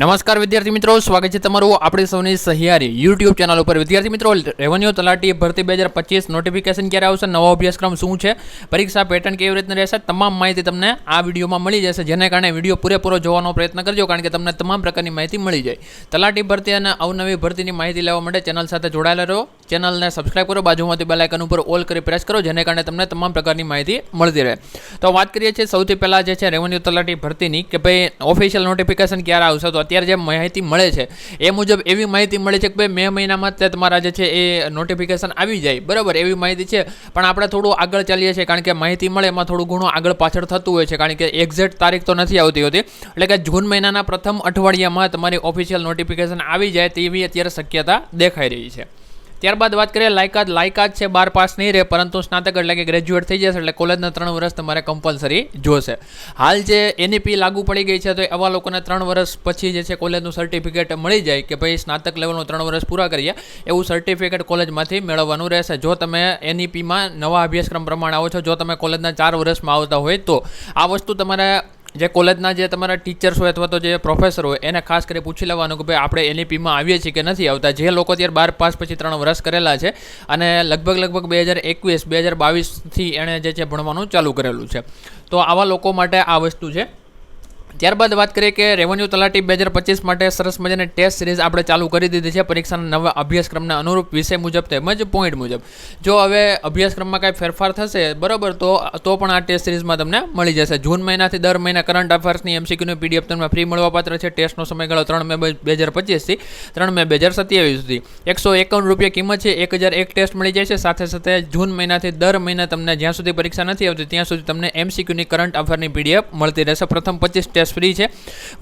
નમસ્કાર વિદ્યાર્થી મિત્રો, સ્વાગત છે તમારું આપણી સૌની સહિયારી યુટ્યુબ ચેનલ ઉપર. વિદ્યાર્થી મિત્રો, રેવન્યુ તલાટી ભરતી બે હજાર પચીસ નોટિફિકેશન ક્યારે આવશે? નવો અભ્યાસક્રમ શું છે? પરીક્ષા પેટર્ન કેવી રીતના રહેશે? તમામ માહિતી તમને આ વિડીયોમાં મળી જશે, જેને કારણે વીડિયો પૂરેપૂરો જોવાનો પ્રયત્ન કરજો, કારણ કે તમને તમામ પ્રકારની માહિતી મળી જાય. તલાટી ભરતી અને અવનવી ભરતીની માહિતી લેવા માટે ચેનલ સાથે જોડાયેલા રહો. ચેનલને સબસ્ક્રાઇબ કરો, બાજુમાંથી બેલ ઉપર ઓલ કરી પ્રેસ કરો, જેને કારણે તમને તમામ પ્રકારની માહિતી મળતી રહે. તો વાત કરીએ છીએ સૌથી પહેલાં જે છે રેવન્યુ તલાટી ભરતીની, કે ભાઈ ઓફિશિયલ નોટિફિકેશન ક્યારે આવશે, તો અત્યારે જે માહિતી મળે છે, એ મુજબ એવી માહિતી મળે છે કે ભાઈ, મે મહિનામાં તે તમારા જે છે એ નોટિફિકેશન આવી જાય. બરાબર, એવી માહિતી છે. પણ આપણે થોડું આગળ ચાલીએ છીએ, કારણ કે માહિતી મળે એમાં થોડું ઘણું આગળ પાછળ થતું હોય છે, કારણ કે એક્ઝેક્ટ તારીખ તો નથી આવતી હોતી. એટલે કે જૂન મહિનાના પ્રથમ અઠવાડિયામાં તમારી ઓફિશિયલ નોટિફિકેશન આવી જાય તેવી અત્યારે શક્યતા દેખાઈ રહી છે. ત્યારબાદ વાત કરીએ, લાયકાત. લાયકાત છે બાર પાસ નહીં રહે પરંતુ સ્નાતક એટલે કે ગ્રેજ્યુએટ થઈ જશે એટલે કોલેજના ત્રણ વર્ષ તમારે કમ્પલસરી જોશે. હાલ જે એનઈપી લાગુ પડી ગઈ છે, તો એવા લોકોને ત્રણ વર્ષ પછી જે છે કોલેજનું સર્ટિફિકેટ મળી જાય કે ભાઈ સ્નાતક લેવલનું ત્રણ વર્ષ પૂરા કરીએ, એવું સર્ટિફિકેટ કોલેજમાંથી મેળવવાનું રહેશે. જો તમે એનઈપીમાં નવા અભ્યાસક્રમ પ્રમાણે આવો છો, જો તમે કોલેજના ચાર વર્ષમાં આવતા હોય તો આ વસ્તુ તમારે જે કોલેજના જે તમારા ટીચર્સ હોય અથવા તો જે પ્રોફેસર હોય, એને ખાસ કરી પૂછી લેવાનું કે ભાઈ આપણે એનઈપીમાં આવીએ છીએ કે નથી આવતા. જે લોકો અત્યારે બાર પાસ પછી ત્રણ વર્ષ કરેલા છે અને લગભગ લગભગ બે હજાર એકવીસ, બે હજાર બાવીસથી એણે જે છે ભણવાનું ચાલુ કરેલું છે. તો આવા લોકો માટે આ વસ્તુ છે. ત્યારબાદ વાત કરીએ કે રેવન્યુ તલાટી બે હજાર પચીસ માટે સરસ મજાની ટેસ્ટ સિરીઝ આપણે ચાલુ કરી દીધી છે. પરીક્ષાના નવા અભ્યાસક્રમના અનુરૂપ વિષય મુજબ તેમજ પોઈન્ટ મુજબ. જો હવે અભ્યાસક્રમમાં કાંઈ ફેરફાર થશે, બરાબર, તો તો પણ આ ટેસ્ટ સિરીઝમાં તમને મળી જશે. જૂન મહિનાથી દર મહિના કરંટ અફેર્સની એમસીક્યુની પીડીએફ તમને ફ્રી મળવાપાત્ર છે. ટેસ્ટનો સમયગાળો ત્રણ મે બે હજાર પચીસથી ત્રણ મે બે હજાર સત્યાવીસ સુધી એકસો એકાવન રૂપિયા કિંમત છે. એક હજાર એક ટેસ્ટ મળી જાય છે. સાથે સાથે જૂન મહિનાથી દર મહિને તમને જ્યાં સુધી પરીક્ષા નથી આવતી, ત્યાં સુધી તમને એમસીક્યુની કરંટ અફેરની પીડીએફ મળતી રહેશે. પ્રથમ પચીસ ટેસ્ટ ફ્રી છે.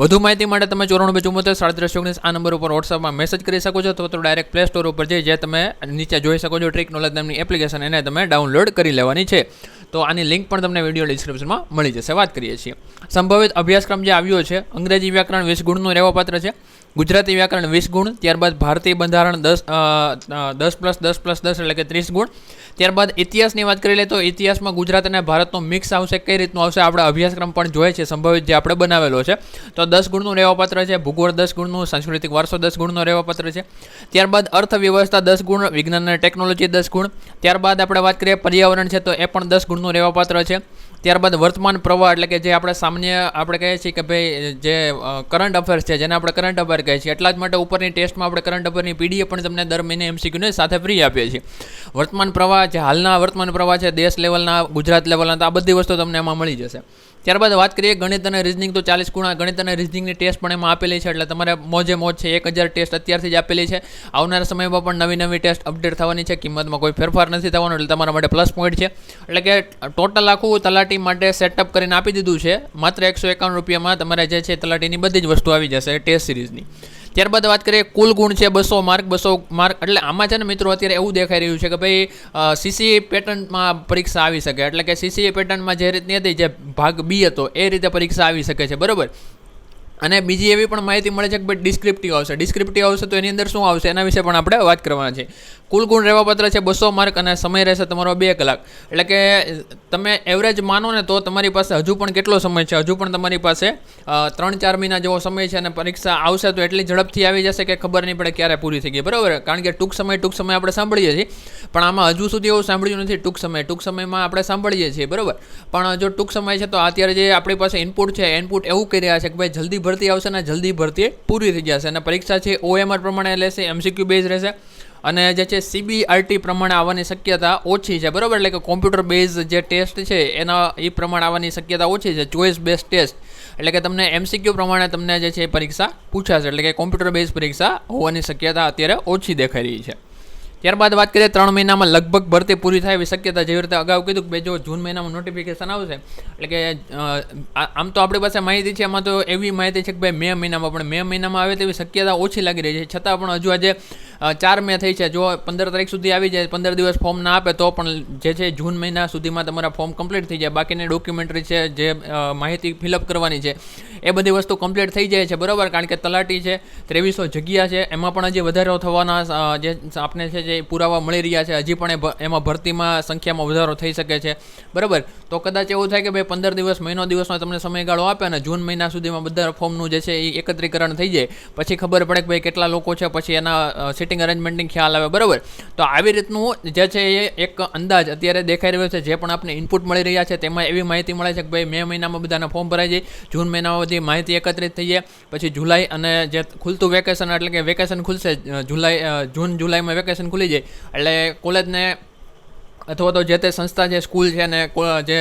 વધુ માહિતી માટે તમે ચોરાણું બે ચુમ્મોતેર સાડત્રીસ, ઓગણીસ આ નંબર ઉપર વોટ્સઅપમાં મેસેજ કરી શકો છો. અથવા તો ડાયરેક્ટ પ્લે સ્ટોર ઉપર જઈ જે તમે નીચે જોઈ શકો છો ટ્રીક નોલેજ નામની એપ્લિકેશન એને તમે ડાઉનલોડ કરી લેવાની છે. તો આની લિંક પણ તમને વીડિયો ડિસ્ક્રિપ્શનમાં મળી જશે. વાત કરીએ છીએ. સંભવિત અભ્યાસક્રમ જે આવ્યો છે, અંગ્રેજી વ્યાકરણ વીસ ગુણનું રહેવાપાત્ર છે. ગુજરાતી વ્યાકરણ વીસ ગુણ, ત્યારબાદ ભારતીય બંધારણ દસ દસ પ્લસ દસ પ્લસ દસ એટલે કે ત્રીસ ગુણ. ત્યારબાદ ઇતિહાસની વાત કરી લઈએ તો ઇતિહાસમાં ગુજરાત અને ભારતનો મિક્સ આવશે, કઈ રીતનું આવશે, આપણે અભ્યાસક્રમ પણ જોઈએ છે, સંભવિત જે આપણે બનાવેલો છે. તો દસ ગુણનું રહેવાપાત્ર છે, ભૂગોળ દસ ગુણનું, સાંસ્કૃતિક વારસો દસ ગુણનો રહેવાપાત્ર છે. ત્યારબાદ અર્થવ્યવસ્થા દસ ગુણ, વિજ્ઞાન અને ટેકનોલોજી દસ ગુણ. ત્યારબાદ આપણે વાત કરીએ પર્યાવરણ છે, તો એ પણ દસ ગુણનું રહેવાપાત્ર છે. ત્યારબાદ વર્તમાન પ્રવાહ એટલે કે જે આપણે સામાન્ય, આપણે કહીએ છીએ કે ભાઈ, જે કરંટ અફેર્સ છે, જેને આપણે કરંટ અફેર કહીએ છીએ એટલા જ માટે ઉપરની ટેસ્ટમાં આપણે કરંટ અફેરની પીડીએ પણ તમને દર મહિને એમસીક્યુને સાથે ફ્રી આપીએ છીએ. વર્તમાન પ્રવાહ જે હાલના વર્તમાન પ્રવાહ છે, દેશ લેવલના ગુજરાત લેવલના તો આ બધી વસ્તુ તમને એમાં મળી જશે. ત્યારબાદ વાત કરીએ ગણિત અને રિઝનિંગ તો ચાલીસ ગુણા ગણિત અને રિઝનિંગની ટેસ્ટ પણ એમાં આપેલી છે, એટલે તમારે મોજે મોજ છે, એક હજાર ટેસ્ટ અત્યારથી જ આપેલી છે. આવનારા સમયમાં પણ નવી નવી ટેસ્ટ અપડેટ થવાની છે, કિંમતમાં કોઈ ફેરફાર નથી થવાનો, એટલે તમારા માટે પ્લસ પોઈન્ટ છે. એટલે કે ટોટલ આખું તલાટી માટે સેટઅપ કરીને આપી દીધું છે, માત્ર એકસો એકાવન રૂપિયામાં તમારે જે છે તલાટીની બધી જ વસ્તુ આવી જશે ટેસ્ટ સિરીઝની ત્યારબાદ વાત કરીએ, કુલ ગુણ છે બસો માર્ક બસો માર્ક. એટલે આમાં છે ને મિત્રો અત્યારે એવું દેખાઈ રહ્યું છે કે ભાઈ સીસીએ પેટર્નમાં પરીક્ષા આવી શકે. એટલે કે સીસીએ પેટર્નમાં જે રીતની હતી, જે ભાગ બી હતો, એ રીતે પરીક્ષા આવી શકે છે. બરાબર? અને બીજી એવી પણ માહિતી મળે છે કે ભાઈ ડિસ્ક્રિપ્ટિવ આવશે. ડિસ્ક્રિપ્ટિવ આવશે તો એની અંદર શું આવશે? એના વિશે પણ આપણે વાત કરવાના છે. કુલ ગુણ રહેવાપત્ર છે બસો માર્ક અને સમય રહેશે તમારો બે કલાક. એટલે કે, તમે એવરેજ માનો ને તો તમારી પાસે હજુ પણ કેટલો સમય છે? હજુ પણ તમારી પાસે ત્રણ ચાર મહિના જેવો સમય છે અને પરીક્ષા આવશે તો એટલી ઝડપથી આવી જશે કે ખબર નહીં પડે ક્યારે પૂરી થઈ ગઈ. બરાબર? કારણ કે ટૂંક સમય ટૂંક સમય આપણે સાંભળીએ છીએ. પણ આમાં હજુ સુધી એવું સાંભળ્યું નથી ટૂંક સમય. ટૂંક સમયમાં આપણે સાંભળીએ છીએ. બરાબર? પણ જો ટૂંક સમય છે તો અત્યારે જે આપણી પાસે ઇનપુટ છે ઇનપુટ એવું કરી રહ્યા છે કે ભાઈ જલ્દી ભરતી આવશે અને જલ્દી ભરતી પૂરી થઈ જશે. અને પરીક્ષા છે ઓએમઆર પ્રમાણે લેશે એમસીક્યુ બેઝ રહેશે. અને જે છે સીબીઆરટી પ્રમાણે આવવાની શક્યતા ઓછી છે. બરાબર? એટલે કે કોમ્પ્યુટર બેઝ જે ટેસ્ટ છે, એના એ પ્રમાણે આવવાની શક્યતા ઓછી છે. ચોઈસ બેઝ ટેસ્ટ એટલે કે તમને એમસીક્યુ પ્રમાણે તમને જે છે પરીક્ષા પૂછાશે. એટલે કે કોમ્પ્યુટર બેઝ પરીક્ષા હોવાની શક્યતા અત્યારે ઓછી દેખાઈ રહી છે. ત્યારબાદ વાત કરીએ ત્રણ મહિનામાં લગભગ ભરતી પૂરી થાય એવી શક્યતા જેવી રીતે અગાઉ કીધું કે જો જૂન મહિનામાં નોટિફિકેશન આવશે. એટલે કે આમ તો આપણી પાસે માહિતી છે એમાં તો એવી માહિતી છે કે ભાઈ મે મહિનામાં, પણ મે મહિનામાં આવે તેવી શક્યતા ઓછી લાગી રહી છે. છતાં પણ હજુ આજે ચાર મે થઈ છે. જો પંદર તારીખ સુધી આવી જાય, પંદર દિવસ ફોર્મ ના આપે, તો પણ જે છે જૂન મહિના સુધીમાં તમારા ફોર્મ કમ્પ્લીટ થઈ જાય. બાકીની ડોક્યુમેન્ટરી છે, જે માહિતી ફિલઅપ કરવાની છે, એ બધી વસ્તુ કમ્પ્લીટ થઈ જાય છે, બરાબર? કારણ કે તલાટી છે, ત્રેવીસો જગ્યા છે, એમાં પણ હજી વધારો થવાના જે આપણે છે જે પુરાવા મળી રહ્યા છે, હજી પણ એમાં ભરતીમાં સંખ્યામાં વધારો થઈ શકે છે. બરાબર? તો કદાચ એવું થાય કે ભાઈ પંદર દિવસ, મહિનો દિવસનો તમને સમયગાળો આપે અને જૂન મહિના સુધીમાં બધા ફોર્મનું જે છે એ એકત્રીકરણ થઈ જાય. પછી ખબર પડે કે ભાઈ કેટલા લોકો છે, પછી એના સિટિંગ અરેન્જમેન્ટની ખ્યાલ આવે, બરાબર? તો આવી રીતનું જે છે એ એક અંદાજ અત્યારે દેખાઈ રહ્યો છે, જે પણ આપણે ઇનપુટ મળી રહ્યા છે, તેમાં એવી માહિતી મળે છે કે ભાઈ મે મહિનામાં બધાના ફોર્મ ભરાઈ જાય, જૂન મહિનામાં બધી માહિતી એકત્રિત થઈ જાય, પછી જુલાઈ અને જે ખુલતું વેકેશન એટલે કે વેકેશન ખુલશે, જુલાઈ જૂન, જુલાઈમાં વેકેશન ખુલી જાય, એટલે કોલેજને અથવા તો જે તે સંસ્થા છે સ્કૂલ છે ને જે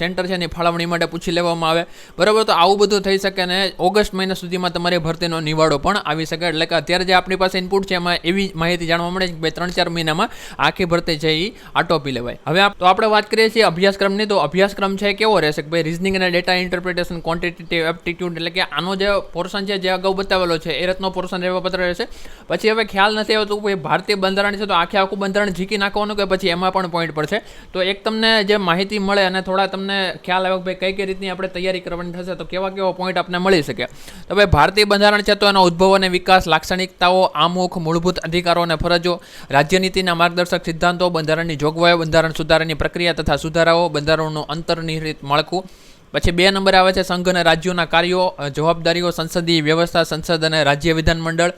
સેન્ટર છે એની ફાળવણી માટે પૂછી લેવામાં આવે. બરાબર? તો આવું બધું થઈ શકે ને ઓગસ્ટ મહિના સુધીમાં તમારી ભરતીનો નિવાડો પણ આવી શકે. એટલે કે અત્યારે જે આપણી પાસે ઇનપુટ છે, એમાં એવી માહિતી જાણવા મળે છે કે બે ત્રણ ચાર મહિનામાં આખી ભરતી છે એ આટોપી લેવાય. હવે તો આપણે વાત કરીએ છીએ અભ્યાસક્રમની તો અભ્યાસક્રમ છે કેવો રહેશે કે ભાઈ રિઝનિંગ અને ડેટા ઇન્ટરપ્રિટેશન ક્વોન્ટિટેટિવ એપ્ટિટ્યૂડ એટલે કે આનો જે પોર્શન છે, જે અગાઉ બતાવેલો છે, એ રીતનો પોર્શન રહેવા પત્ર રહેશે. પછી હવે ખ્યાલ નથી આવતું કે ભારતીય બંધારણ છે તો આખે આખું બંધારણ ઝીકી નાખવાનું કે પછી એમાં પણ પોઈન્ટ છે. તો એક તમને જે માહિતી મળે અને થોડા તમને ખ્યાલ આવ્યો કે ભાઈ કઈ કઈ રીતની આપણે તૈયારી કરવાની થશે, તો કેવા કેવા પોઈન્ટ આપણને મળી શકે. તો ભાઈ ભારતીય બંધારણ છે તો એનો ઉદ્ભવ અને વિકાસ, લાક્ષણિકતાઓ, આમુખ, મૂળભૂત અધિકારો અને ફરજો, રાજ્યનીતિના માર્ગદર્શક સિદ્ધાંતો, બંધારણની જોગવાઈઓ, બંધારણ સુધારાની પ્રક્રિયા તથા સુધારાઓ, બંધારણનું અંતર્નિહિત માળખું. પછી બે નંબર આવે છે સંઘ અને રાજ્યોના કાર્યો, જવાબદારીઓ, સંસદીય વ્યવસ્થા, સંસદ અને રાજ્ય વિધાનમંડળ.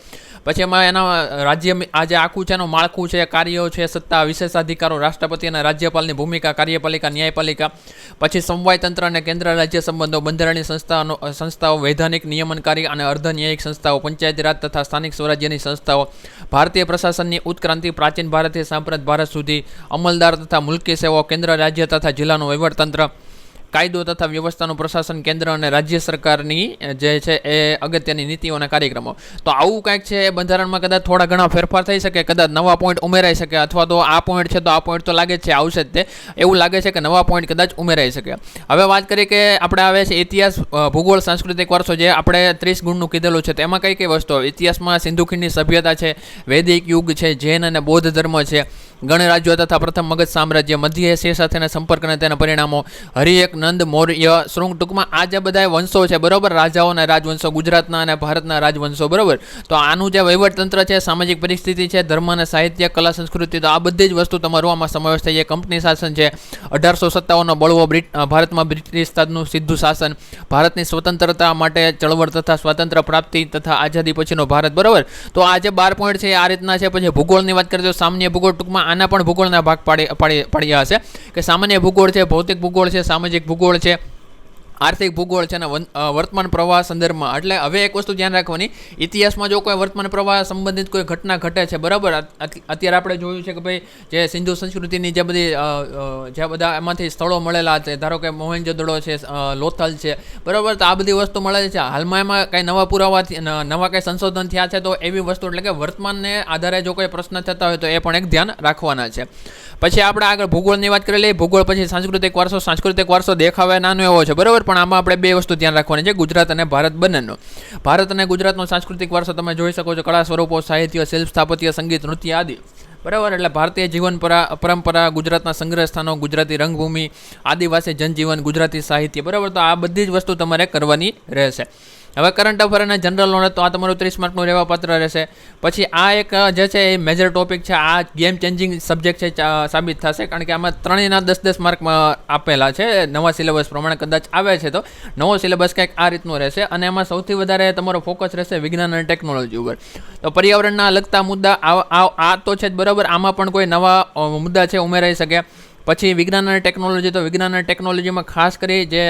પછી એમાં એના રાજ્ય આ જે આખું છે, એનું માળખું છે, કાર્યો છે, સત્તા, વિશેષાધિકારો, રાષ્ટ્રપતિ અને રાજ્યપાલની ભૂમિકા, કાર્યપાલિકા, ન્યાયપાલિકા, પછી સમવાય તંત્ર અને કેન્દ્ર રાજ્ય સંબંધો, બંધારણીય સંસ્થાનો સંસ્થાઓ, વૈધાનિક નિયમનકારી અને અર્ધ ન્યાયિક સંસ્થાઓ, પંચાયતી રાજ તથા સ્થાનિક સ્વરાજ્યની સંસ્થાઓ, ભારતીય પ્રશાસનની ઉત્ક્રાંતિ, પ્રાચીન ભારતથી સાંપ્રત ભારત સુધી અમલદાર તથા મુલકી સેવાઓ, કેન્દ્ર રાજ્ય તથા જિલ્લાનું વહીવટતંત્ર કાયદો તથા વ્યવસ્થાનું પ્રશાસન કેન્દ્ર અને રાજ્ય સરકારની જે છે એ અગત્યની નીતિઓ અને કાર્યક્રમો. તો આવું કાંઈક છે એ બંધારણમાં કદાચ થોડા ઘણા ફેરફાર થઈ શકે, કદાચ નવા પોઈન્ટ ઉમેરાઈ શકે, અથવા તો આ પોઈન્ટ છે તો આ પોઈન્ટ તો લાગે છે, આવશે જ તે. એવું લાગે છે કે નવા પોઈન્ટ કદાચ ઉમેરાઈ શકે. હવે વાત કરીએ કે આપણે આવે છે ઇતિહાસ ભૂગોળ, સાંસ્કૃતિક વારસો જે આપણે ત્રીસ ગુણનું કીધેલું છે, તેમાં કઈ કઈ વસ્તુઓ? ઇતિહાસમાં સિંધુ ખીણની સભ્યતા છે, વૈદિક યુગ છે, જૈન અને બૌદ્ધ ધર્મ છે ગણરાજ્યો તથા પ્રથમ મગધ સામ્રાજ્ય મધ્ય એશિયા સાથેના સંપર્ક અને તેના પરિણામો હરિએક નંદ મૌર્ય શૃંગ. ટૂંકમાં આ જે બધા વંશો છે, બરોબર? રાજાઓના રાજવંશો, ગુજરાતના અને ભારતના રાજવંશો, બરોબર? તો આનું જે વહીવટતંત્ર છે, સામાજિક પરિસ્થિતિ છે, ધર્મ અને સાહિત્ય, કલા, સંસ્કૃતિ, તો આ બધી જ વસ્તુ તમારું આમાં સમાવેશ થઈ છે કંપની શાસન છે, અઢારસો સત્તાવનનો બળવો બ્રિટ ભારતમાં બ્રિટિશ તાજનું સીધું શાસન. ભારતની સ્વતંત્રતા માટે ચળવળ તથા સ્વાતંત્ર્ય પ્રાપ્તિ તથા આઝાદી પછીનો ભારત, બરોબર? તો આ જે બાર પોઈન્ટ છે આ રીતના છે. પછી ભૂગોળની વાત કરીએ તો સામાન્ય ભૂગોળ ટૂંકમાં આના પણ ભૂગોળના ભાગ પાડી પાડી પાડ્યા હશે. કે સામાન્ય ભૂગોળ છે, ભૌતિક ભૂગોળ છે, સામાજિક ભૂગોળ છે આર્થિક ભૂગોળ છે અને વર્તમાન પ્રવાહ સંદર્ભમાં. એટલે હવે એક વસ્તુ ધ્યાન રાખવાની, ઇતિહાસમાં જો કોઈ વર્તમાન પ્રવાહ સંબંધિત કોઈ ઘટના ઘટે છે, બરાબર? અત- અત- અત્યારે આપણે જોયું છે કે ભાઈ, જે સિંધુ સંસ્કૃતિની જે બધી જે બધા એમાંથી સ્થળો મળેલા છે, ધારો કે મોહેન્જોદડો છે લોથલ છે, બરાબર? તો આ બધી વસ્તુ મળે છે. હાલમાં એમાં કાંઈ નવા પુરાવા નવા કાંઈ સંશોધન થયા છે, તો એવી વસ્તુ એટલે કે વર્તમાનને આધારે જો કોઈ પ્રશ્ન થતા હોય તો એ પણ એક ધ્યાન રાખવાના છે. પછી આપણે આગળ ભૂગોળની વાત કરી લઈએ. ભૂગોળ પછી સાંસ્કૃતિક વારસો સાંસ્કૃતિક વારસો દેખાવે નાનો એવો છે, બરાબર? પણ આમાં આપણે બે વસ્તુ ધ્યાન રાખવાની છે, ગુજરાત અને ભારત બંનેનો. ભારત અને ગુજરાતનો સાંસ્કૃતિક વારસો તમે જોઈ શકો છો, કળા સ્વરૂપો, સાહિત્ય, શિલ્પ, સ્થાપત્ય, સંગીત, નૃત્ય આદિ. બરાબર? એટલે ભારતીય જીવન પરંપરા, ગુજરાતના સંગ્રહ સ્થાનો, ગુજરાતી રંગભૂમિ, આદિવાસી જનજીવન, ગુજરાતી સાહિત્ય. બરાબર? તો આ બધી જ વસ્તુ તમારે કરવાની રહેશે. હવે કરંટ અફેર અને જનરલ નોલેજ તો આ તમારું ત્રીસ માર્કનું રહેવા પત્ર રહેશે. પછી આ એક જે છે એ મેજર ટોપિક છે, આ ગેમ ચેન્જિંગ સબ્જેક્ટ છે સાબિત થશે, કારણ કે આમાં ત્રણેયના દસ દસ માર્કમાં આપેલા છે. નવા સિલેબસ પ્રમાણે કદાચ આવે છે તો નવો સિલેબસ કંઈક આ રીતનો રહેશે અને એમાં સૌથી વધારે તમારો ફોકસ રહેશે વિજ્ઞાન અને ટેકનોલોજી ઉપર. તો પર્યાવરણના લગતા મુદ્દા આ તો છે જ બરાબર. આમાં પણ કોઈ નવા મુદ્દા છે, ઉમેરાઈ શકે. પછી વિજ્ઞાન અને ટેકનોલોજી તો વિજ્ઞાન અને ટેકનોલોજીમાં ખાસ કરી જે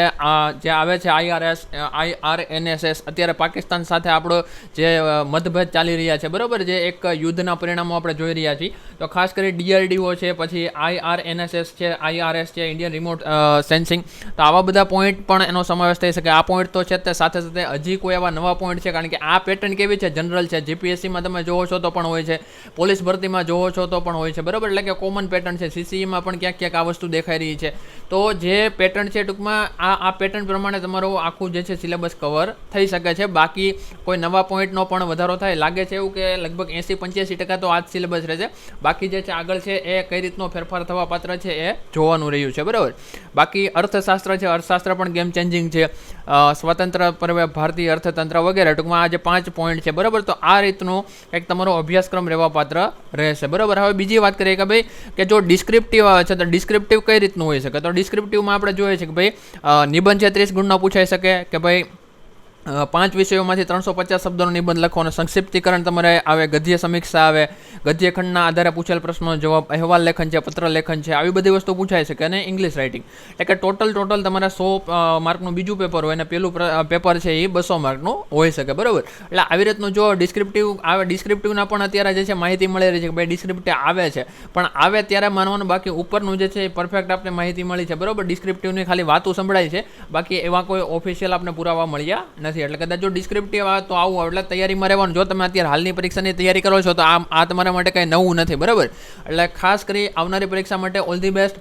જે આવે છે આઈઆરએસ આઈઆરએનએસએસ અત્યારે પાકિસ્તાન સાથે આપણો જે મતભેદ ચાલી રહ્યા છે, બરાબર? જે એક યુદ્ધના પરિણામો આપણે જોઈ રહ્યા છીએ. તો ખાસ કરી ડીઆરડીઓ છે, પછી આઈઆરએનએસએસ છે આઈઆરએસ છે ઇન્ડિયન રિમોટ સેન્સિંગ તો આવા બધા પોઈન્ટ પણ એનો સમાવેશ થઈ શકે. આ પોઈન્ટ તો છે તે, સાથે સાથે હજી કોઈ એવા નવા પોઈન્ટ છે, કારણ કે આ પેટર્ન કેવી છે? જનરલ છે. જીપીએસસીમાં તમે જોવો છો તો પણ હોય છે. પોલીસ ભરતીમાં જોવો છો તો પણ હોય છે. બરાબર? એટલે કે કોમન પેટર્ન છે. સીસીઈમાં પણ ક્યાંક ક્યાંક આ વસ્તુ દેખાઈ રહી છે. તો જે પેટર્ન છે ટૂંકમાં, આ આ પેટર્ન પ્રમાણે તમારું આખું જે છે સિલેબસ કવર થઈ શકે છે. બાકી કોઈ નવા પોઈન્ટનો પણ વધારો થાય. લાગે છે એવું કે લગભગ એંસી પંચ્યાસી ટકા તો આ જ સિલેબસ રહેશે. બાકી જે છે આગળ છે એ કઈ રીતનો ફેરફાર થવા પાત્ર છે એ જોવાનું રહ્યું છે. બરાબર? બાકી અર્થશાસ્ત્ર છે. અર્થશાસ્ત્ર પણ ગેમ ચેન્જિંગ છે. સ્વતંત્ર પર્વે, ભારતીય અર્થતંત્ર વગેરે. ટૂંકમાં આ જે પાંચ પોઈન્ટ છે, બરાબર? તો આ રીતનું કંઈક તમારો અભ્યાસક્રમ રહેવા પાત્ર રહેશે. બરાબર? હવે બીજી વાત કરીએ કે ભાઈ, કે જો ડિસ્ક્રિપ્ટિવ આવે છે, તો ડિસ્ક્રિપ્ટિવ કઈ રીતનું હોઈ શકે? તો ડિસ્ક્રિપ્ટિવમાં આપણે જોઈએ છે કે ભાઈ નિબંધ છે ત્રીસ ગુણનો પૂછાઈ શકે કે ભાઈ પાંચ વિષયોમાંથી ત્રણસો પચાસ શબ્દોનો નિબંધ લખવાનો સંક્ષિપ્તીકરણ તમારે આવે, ગદ્ય સમીક્ષા આવે. ગદ્યખંડના આધારે પૂછેલ પ્રશ્નોનો જવાબ, અહેવાલ લેખન છે, પત્ર લેખન છે, આવી બધી વસ્તુ પૂછાય શકે અને ઇંગ્લિશ રાઇટિંગ એટલે કે ટોટલ ટોટલ તમારે સો માર્કનું બીજું પેપર હોય અને પેલું પેપર છે એ બસો માર્કનું હોઈ શકે, બરાબર? એટલે આવી રીતનું જો ડિસ્ક્રિપ્ટિવ આવે ડિસ્ક્રિપ્ટિવના પણ અત્યારે જે છે માહિતી મળી રહી છે કે ભાઈ ડિસ્ક્રિપ્ટિવ આવે છે. પણ આવે ત્યારે માનવાનું બાકી ઉપરનું જે છે એ પરફેક્ટ આપણે માહિતી મળી છે, બરાબર? ડિસ્ક્રિપ્ટિવની ખાલી વાતો સંભળાય છે. બાકી એવા કોઈ ઓફિશિયલ આપણે પુરાવા મળ્યા નથી. એટલે કદાચ જો ડિસ્ક્રિપ્ટિવ આવે તો આવું એટલે તૈયારીમાં રહેવાનું. જો તમે અત્યારે હાલની પરીક્ષાની તૈયારી કરો છો તો આમ આ તમારા માટે કંઈ નવું નથી. બરાબર? એટલે ખાસ કરી આવનારી પરીક્ષા માટે ઓલ ધી બેસ્ટ